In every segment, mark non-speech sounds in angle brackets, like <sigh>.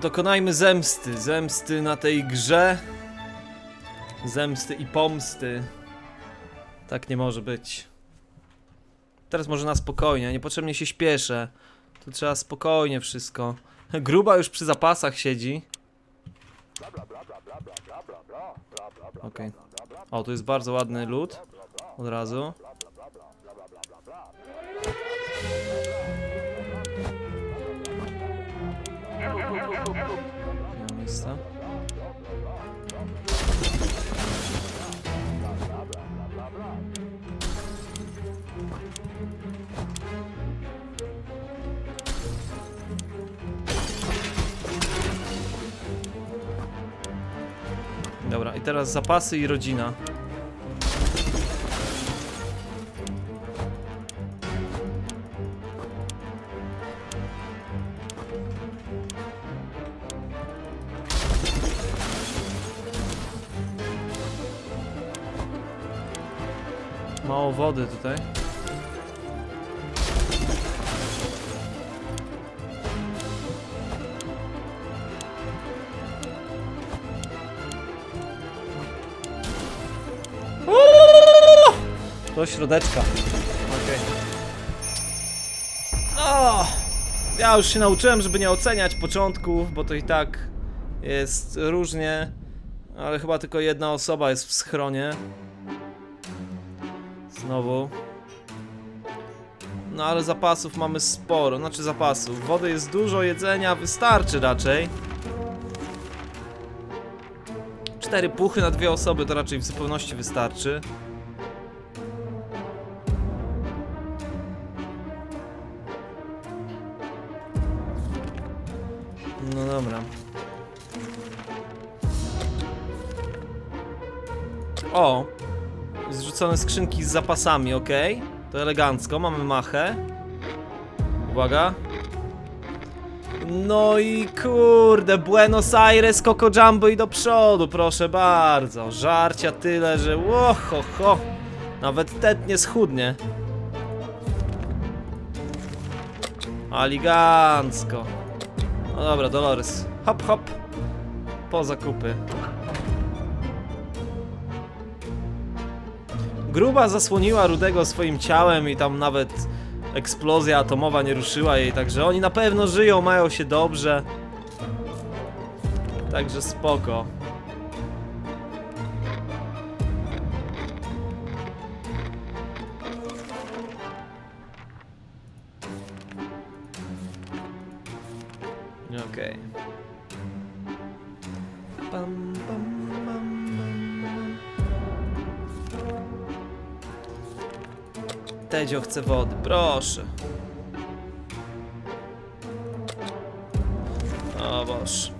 Dokonajmy zemsty. Zemsty na tej grze. Zemsty i pomsty. Tak nie może być. Teraz może na spokojnie, niepotrzebnie się śpieszę. Tu trzeba spokojnie wszystko. <laughs> Gruba już przy zapasach siedzi. Okej. O, tu jest bardzo ładny lód. Od razu. Nie ma miejsca. Dobra, i teraz zapasy i rodzina. Wody tutaj. Do środeczka. Okej. O! Ja już się nauczyłem, żeby nie oceniać początków, bo to i tak jest różnie. Ale chyba tylko jedna osoba jest w schronie. Znowu. No ale zapasów mamy sporo, znaczy zapasów. Wody jest dużo, jedzenia wystarczy raczej. Cztery puchy na dwie osoby to raczej w zupełności wystarczy. Zrzucone skrzynki z zapasami, ok? To elegancko, mamy machę. Uwaga. No i kurde, Buenos Aires, Coco Jumbo i do przodu, proszę bardzo. Żarcia tyle, że łoho, ho. Nawet tet nie schudnie. Aligancko. No dobra, Dolores. Hop, hop. Po zakupy. Gruba zasłoniła Rudego swoim ciałem i tam nawet eksplozja atomowa nie ruszyła jej, także oni na pewno żyją, mają się dobrze. Także spoko. Okej. Pam, Tedzio chce wody, proszę. O Boż.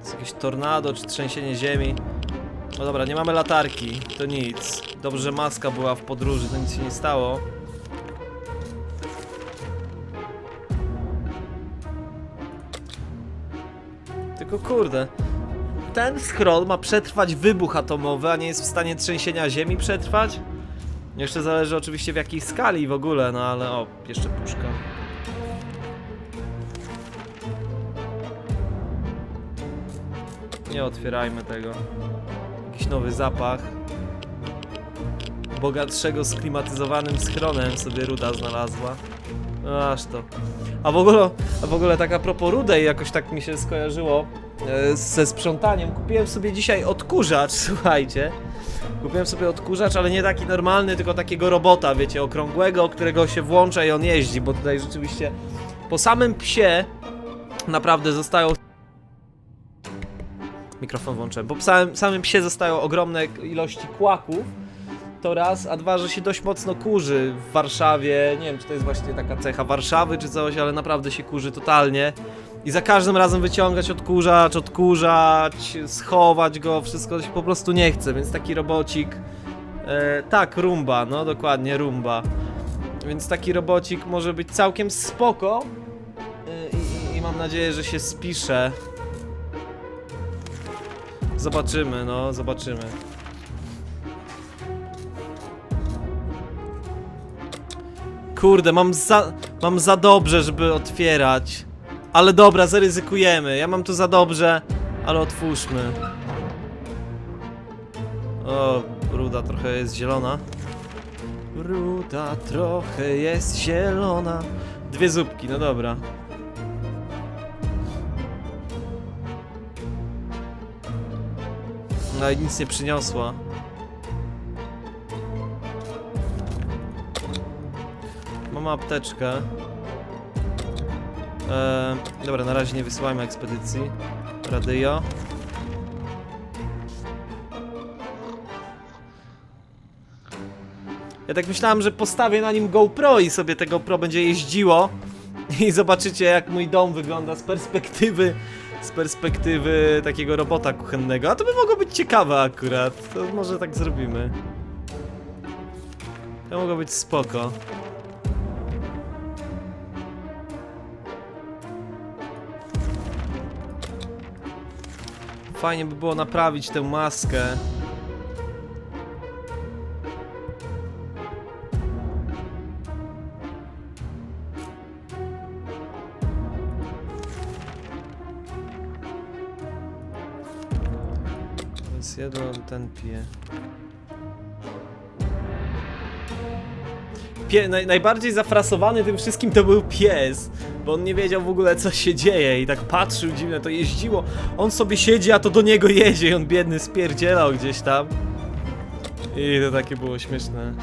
Jest jakieś tornado czy trzęsienie ziemi. No dobra, nie mamy latarki, to nic. Dobrze, że maska była w podróży, to nic się nie stało. Tylko kurde, ten scroll ma przetrwać wybuch atomowy, a nie jest w stanie trzęsienia ziemi przetrwać? Jeszcze zależy oczywiście w jakiej skali w ogóle, no ale o, jeszcze puszka. Nie otwierajmy tego. Jakiś nowy zapach. Bogatszego z klimatyzowanym schronem sobie Ruda znalazła. No aż to. A w ogóle, a w ogóle tak a propos Rudej, jakoś tak mi się skojarzyło e, ze sprzątaniem. Kupiłem sobie dzisiaj odkurzacz, <laughs> słuchajcie. Kupiłem sobie odkurzacz, ale nie taki normalny, tylko takiego robota, wiecie, okrągłego, którego się włącza i on jeździ, bo tutaj rzeczywiście po samym psie naprawdę zostają... Mikrofon włączyłem. Po samym, samym psie zostają ogromne ilości kłaków, to raz, a dwa, że się dość mocno kurzy w Warszawie. Nie wiem, czy to jest właśnie taka cecha Warszawy czy coś, ale naprawdę się kurzy totalnie. I za każdym razem wyciągać odkurzacz, odkurzać, schować go, wszystko się po prostu nie chce, więc taki robocik. E, tak, rumba, no dokładnie, rumba. Więc taki robocik może być całkiem spoko. E, i, i, mam nadzieję, że się spisze. Zobaczymy, no, zobaczymy. Kurde, mam za, mam za dobrze, żeby otwierać. Ale dobra, zaryzykujemy. Ja mam tu za dobrze, ale otwórzmy. O, ruda trochę jest zielona. Ruda trochę jest zielona. Dwie zupki, no dobra. No i nic nie przyniosła. Mam apteczkę. Eee, dobra, na razie nie wysyłajmy ekspedycji. Radyjo. Ja tak myślałem, że postawię na nim GoPro i sobie te GoPro będzie jeździło. I zobaczycie jak mój dom wygląda z perspektywy z perspektywy takiego robota kuchennego. A to by mogło być ciekawe akurat. To może tak zrobimy. To mogło być spoko. Fajnie by było naprawić tę maskę. Więc ten pije. Pie, naj, najbardziej zafrasowany tym wszystkim to był pies, bo on nie wiedział w ogóle co się dzieje i tak patrzył dziwne, to jeździło. On sobie siedzi, a to do niego jedzie i on biedny spierdzielał gdzieś tam. I to takie było śmieszne.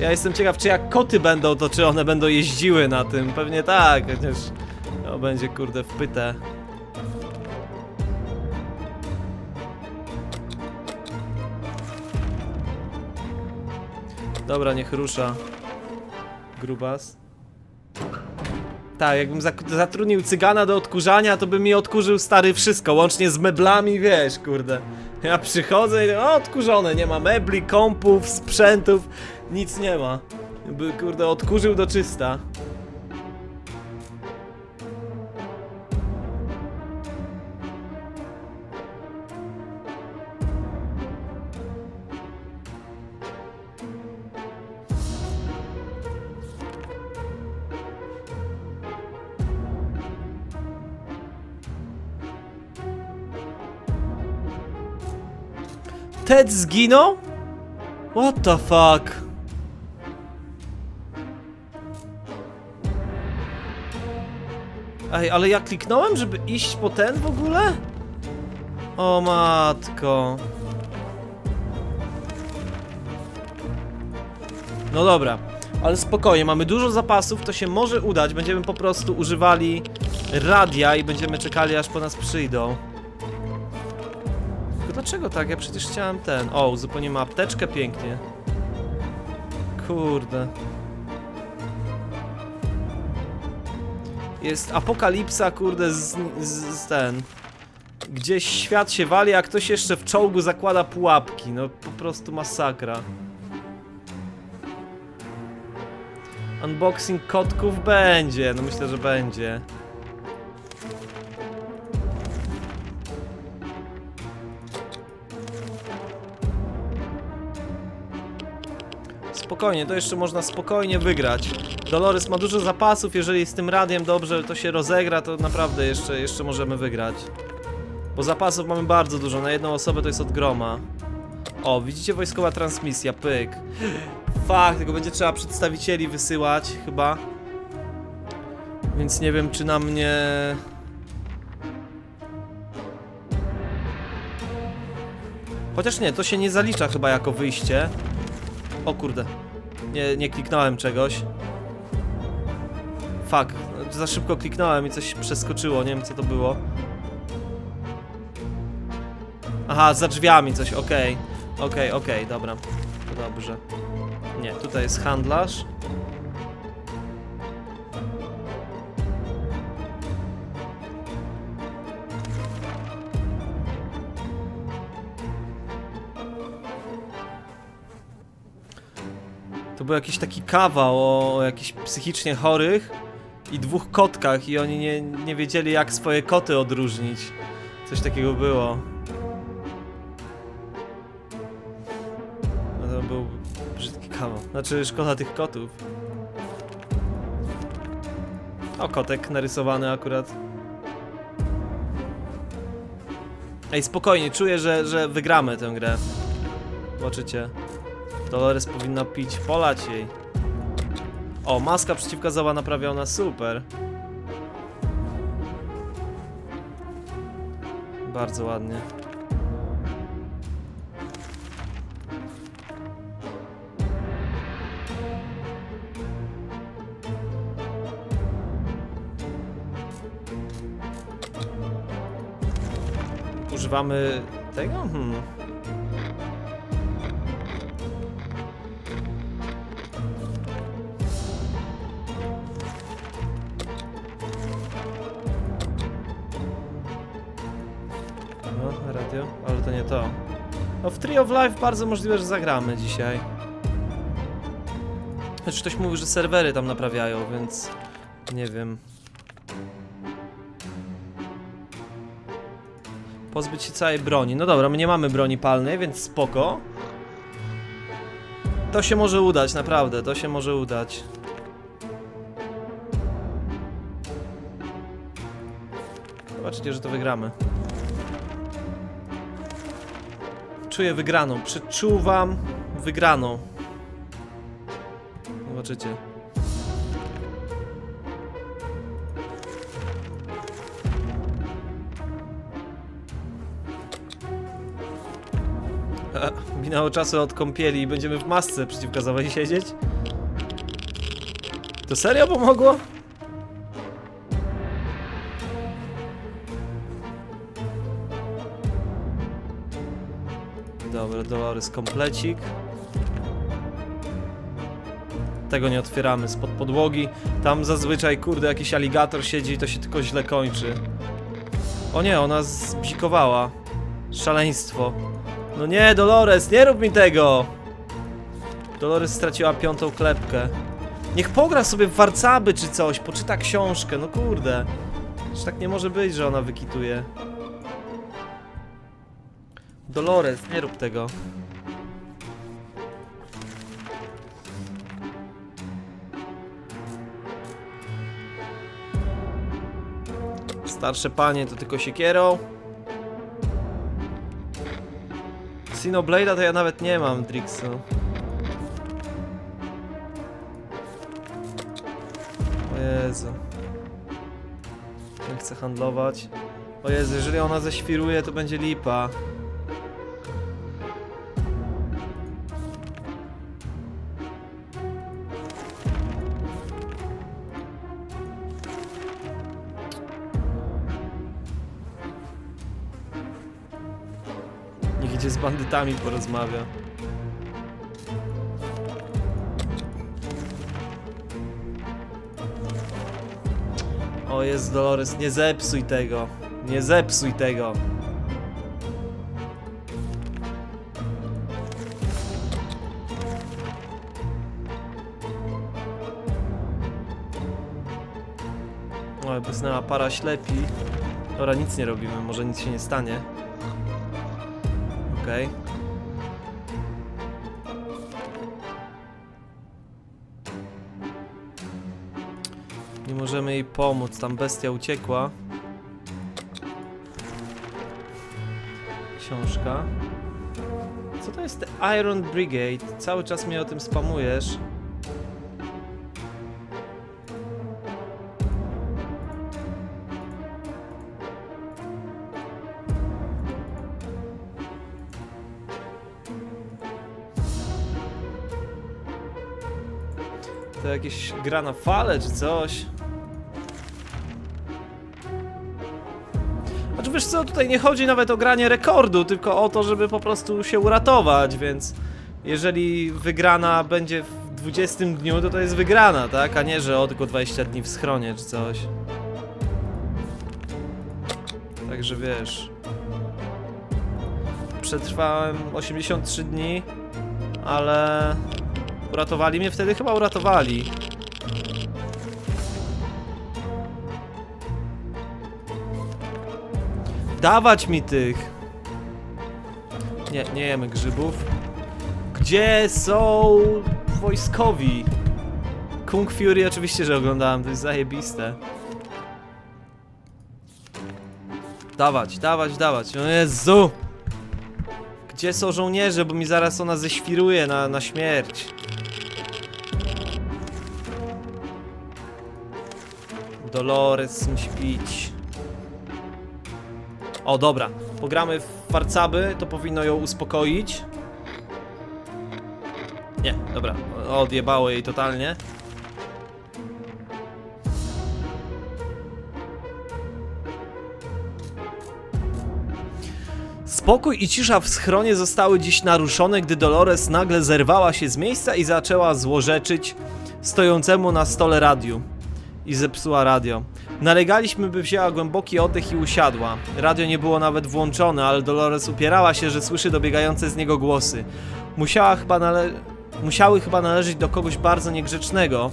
Ja jestem ciekaw, czy jak koty będą, to czy one będą jeździły na tym. Pewnie tak, chociaż to będzie kurde wpyte. Dobra, niech rusza. Grubas. Tak, jakbym zatrudnił cygana do odkurzania, to by mi odkurzył stary wszystko, łącznie z meblami, wiesz, kurde. Ja przychodzę i o, odkurzone, nie ma mebli, kompów, sprzętów, nic nie ma. By, kurde, odkurzył do czysta. Ted zginął? What the fuck? Ej, ale ja kliknąłem, żeby iść po ten w ogóle? O matko. No dobra, ale spokojnie, mamy dużo zapasów, to się może udać. Będziemy po prostu używali radia i będziemy czekali aż po nas przyjdą. Dlaczego tak? Ja przecież chciałem ten. O, uzupełnimy apteczkę pięknie. Kurde. Jest apokalipsa, kurde, z, z, z ten. Gdzieś świat się wali, a ktoś jeszcze w czołgu zakłada pułapki. No po prostu masakra. Unboxing kotków będzie, no myślę, że będzie. Spokojnie, to jeszcze można spokojnie wygrać. Dolores ma dużo zapasów, jeżeli z tym radiem dobrze to się rozegra, to naprawdę jeszcze, jeszcze możemy wygrać. Bo zapasów mamy bardzo dużo, na jedną osobę to jest od groma. O, widzicie wojskowa transmisja, pyk. Fakt, tylko będzie trzeba przedstawicieli wysyłać, chyba. Więc nie wiem, czy na mnie... Chociaż nie, to się nie zalicza chyba jako wyjście. O kurde. Nie, nie kliknąłem czegoś. Fuck. Za szybko kliknąłem i coś przeskoczyło, nie wiem co to było. Aha, za drzwiami coś, okej. Okej, okej, dobra. To dobrze. Nie, tutaj jest handlarz. Był jakiś taki kawał o, o jakichś psychicznie chorych i dwóch kotkach i oni nie, nie wiedzieli jak swoje koty odróżnić. Coś takiego było. No to był brzydki kawał. Znaczy szkoda tych kotów. O, kotek narysowany akurat. Ej, spokojnie, czuję, że, że wygramy tę grę. Zobaczycie. Dolores powinna pić, polać jej. O, maska przeciwgazowa naprawiona, super. Bardzo ładnie. Używamy tego? Hmm. To nie to. No w Tree of Life bardzo możliwe, że zagramy dzisiaj. Choć ktoś mówi, że serwery tam naprawiają, więc nie wiem. Pozbyć się całej broni. No dobra, my nie mamy broni palnej, więc spoko. To się może udać, naprawdę, to się może udać. Zobaczcie, że to wygramy. Czuję wygraną, przeczuwam wygraną. Zobaczycie. <laughs> Minęło czasu od kąpieli i będziemy w masce przeciwgazowej siedzieć? To serio pomogło? Dolores komplecik. Tego nie otwieramy spod podłogi. Tam zazwyczaj, kurde, jakiś aligator siedzi i to się tylko źle kończy. O nie, ona zbzikowała. Szaleństwo. No nie, Dolores, nie rób mi tego! Dolores straciła piątą klepkę. Niech pogra sobie w warcaby czy coś, poczyta książkę, no kurde. Czy tak nie może być, że ona wykituje. Dolores, nie rób tego. Starsze panie to tylko siekierą. Xenoblade'a to ja nawet nie mam, Drixu. O Jezu. Nie chcę handlować. O Jezu, jeżeli ona zeświruje, to będzie lipa. Bandytami porozmawia. O jest Dolores, nie zepsuj tego. Nie zepsuj tego. O, bysnęła para ślepi. Dobra, nic nie robimy, może nic się nie stanie. Okej. Nie możemy jej pomóc, tam bestia uciekła. Książka. Co to jest Iron Brigade? Cały czas mnie o tym spamujesz. To jakieś gra na fale czy coś? Znaczy wiesz co, tutaj nie chodzi nawet o granie rekordu, tylko o to, żeby po prostu się uratować, więc jeżeli wygrana będzie w 20 dniu, to to jest wygrana, tak? A nie, że o tylko 20 dni w schronie czy coś. Także wiesz. Przetrwałem 83 dni, ale uratowali mnie wtedy? Chyba uratowali. Dawać mi tych! Nie, nie jemy grzybów. Gdzie są wojskowi? Kung Fury oczywiście, że oglądałem, to jest zajebiste. Dawać, dawać, dawać. O Jezu! Gdzie są żołnierze, bo mi zaraz ona zeświruje na, na śmierć. Dolores musi pić. O, dobra. Pogramy w farcaby, to powinno ją uspokoić. Nie, dobra. Odjebało jej totalnie. Spokój i cisza w schronie zostały dziś naruszone, gdy Dolores nagle zerwała się z miejsca i zaczęła złorzeczyć stojącemu na stole radiu. I zepsuła radio. Nalegaliśmy, by wzięła głęboki oddech i usiadła. Radio nie było nawet włączone, ale Dolores upierała się, że słyszy dobiegające z niego głosy. Musiała chyba nale... Musiały chyba należeć do kogoś bardzo niegrzecznego,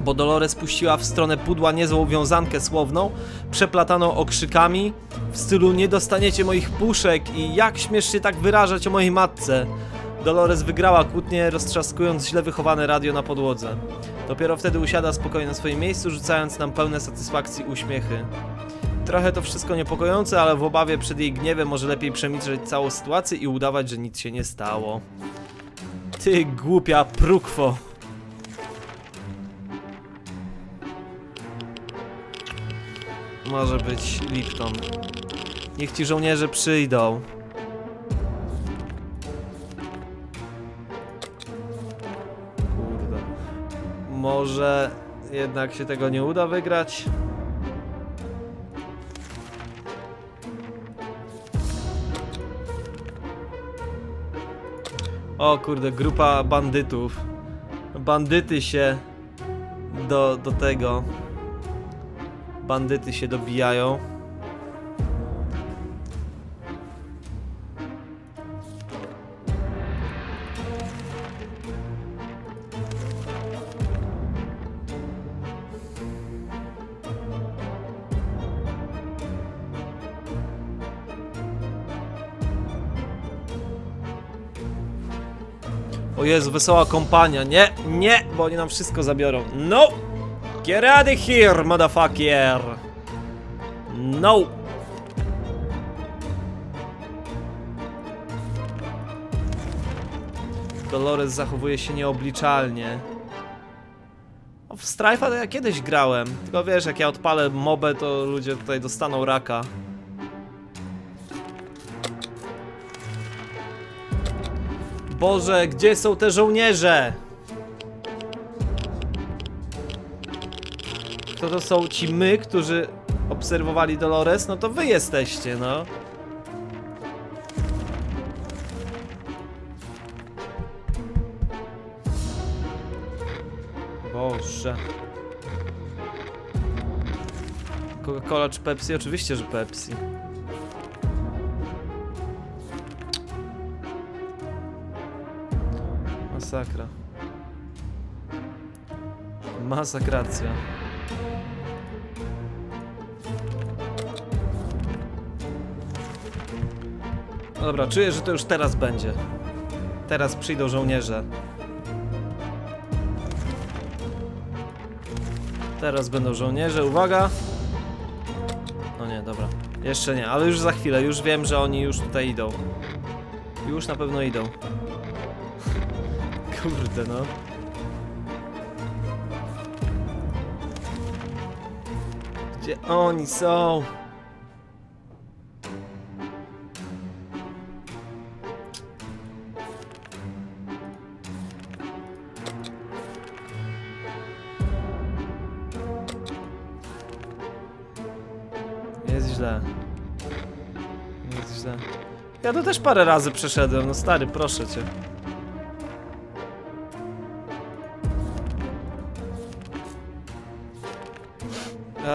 bo Dolores puściła w stronę pudła niezłą wiązankę słowną, przeplataną okrzykami w stylu nie dostaniecie moich puszek i jak śmiesz się tak wyrażać o mojej matce. Dolores wygrała kłótnię, roztrzaskując źle wychowane radio na podłodze. Dopiero wtedy usiada spokojnie na swoim miejscu, rzucając nam pełne satysfakcji uśmiechy. Trochę to wszystko niepokojące, ale w obawie przed jej gniewem może lepiej przemilczeć całą sytuację i udawać, że nic się nie stało. Ty głupia prukwo. Może być Lipton. Niech ci żołnierze przyjdą. Może jednak się tego nie uda wygrać? O kurde, grupa bandytów. Bandyty się do, do tego. Bandyty się dobijają. Jezu, wesoła kompania. Nie, nie, bo oni nam wszystko zabiorą. No! Get out of here, motherfucker! No! Dolores zachowuje się nieobliczalnie. O, w Strife'a to ja kiedyś grałem. Tylko wiesz, jak ja odpalę mobę, to ludzie tutaj dostaną raka. Boże, gdzie są te żołnierze? To to są ci my, którzy obserwowali Dolores? No to wy jesteście, no. Boże. Coca-Cola czy Pepsi? Oczywiście, że Pepsi. Masakra. Masakracja. No dobra, czuję, że to już teraz będzie. Teraz przyjdą żołnierze. Teraz będą żołnierze, uwaga! No nie, dobra. Jeszcze nie, ale już za chwilę, już wiem, że oni już tutaj idą. Już na pewno idą. Kurde, no. Gdzie oni są? Jest źle. Jest źle. Ja to też parę razy przeszedłem, no stary, proszę cię.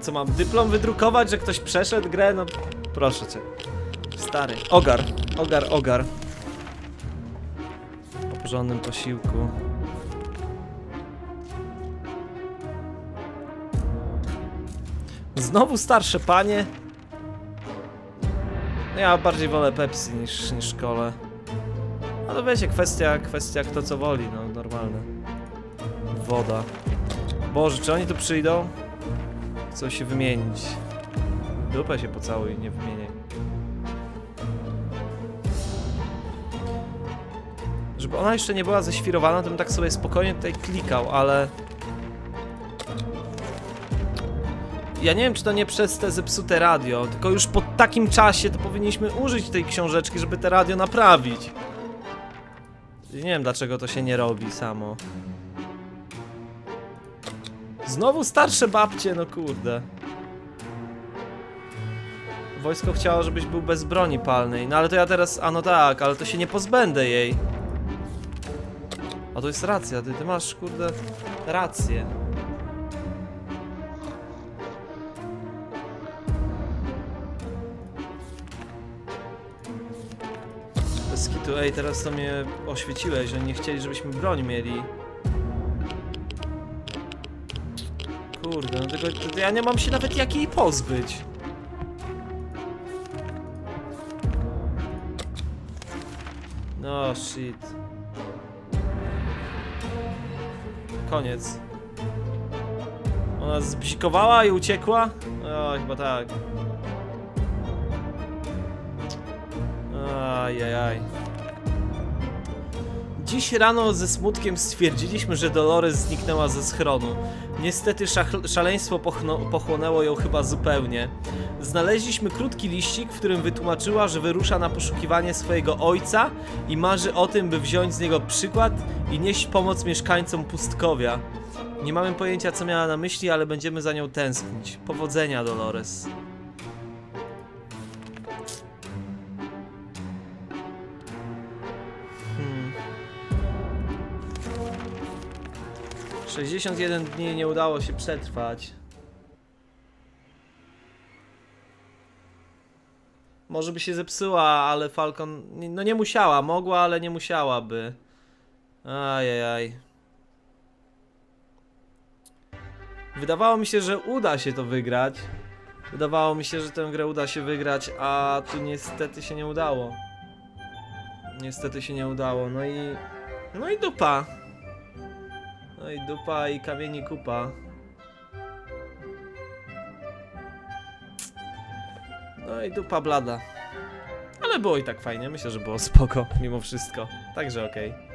Co mam, dyplom wydrukować, że ktoś przeszedł grę? No proszę cię. Stary. Ogar, ogar, ogar. Po porządnym posiłku. Znowu starsze panie? No Ja bardziej wolę Pepsi niż, niż szkole. Ale wiecie, kwestia, kwestia kto co woli, no normalne. Woda. Boże, czy oni tu przyjdą? Chcą się wymienić. W Dupę się pocałuj, nie wymieniaj. Żeby ona jeszcze nie była ześwirowana, to bym tak sobie spokojnie tutaj klikał, ale... Ja nie wiem, czy to nie przez te zepsute radio, tylko już po takim czasie to powinniśmy użyć tej książeczki, żeby te radio naprawić. Nie wiem, dlaczego to się nie robi samo. Znowu starsze babcie, no kurde. Wojsko chciało, żebyś był bez broni palnej, no ale to ja teraz, a no tak, ale to się nie pozbędę jej. A to jest racja, ty, ty masz, kurde, rację. Bez kitu, ej, teraz to mnie oświeciłeś, oni nie chcieli, żebyśmy broń mieli. Kurde, no ja nie mam się nawet jak jej pozbyć. No shit. Koniec. Ona zbzikowała i uciekła? O, chyba tak. Ajajaj. Dziś rano ze smutkiem stwierdziliśmy, że Dolores zniknęła ze schronu. Niestety szaleństwo pochłonęło ją chyba zupełnie. Znaleźliśmy krótki liścik, w którym wytłumaczyła, że wyrusza na poszukiwanie swojego ojca i marzy o tym, by wziąć z niego przykład i nieść pomoc mieszkańcom pustkowia. Nie mamy pojęcia, co miała na myśli, ale będziemy za nią tęsknić. Powodzenia, Dolores. 61 dni nie udało się przetrwać. Może by się zepsuła, ale Falcon. No nie musiała, mogła, ale nie musiałaby. Ajajaj. Wydawało mi się, że uda się to wygrać. Wydawało mi się, że tę grę uda się wygrać, a tu niestety się nie udało. Niestety się nie udało, no i. No i dupa. No i dupa i kamieni kupa. No i dupa blada. Ale było i tak fajnie, myślę, że było spoko mimo wszystko. Także okej.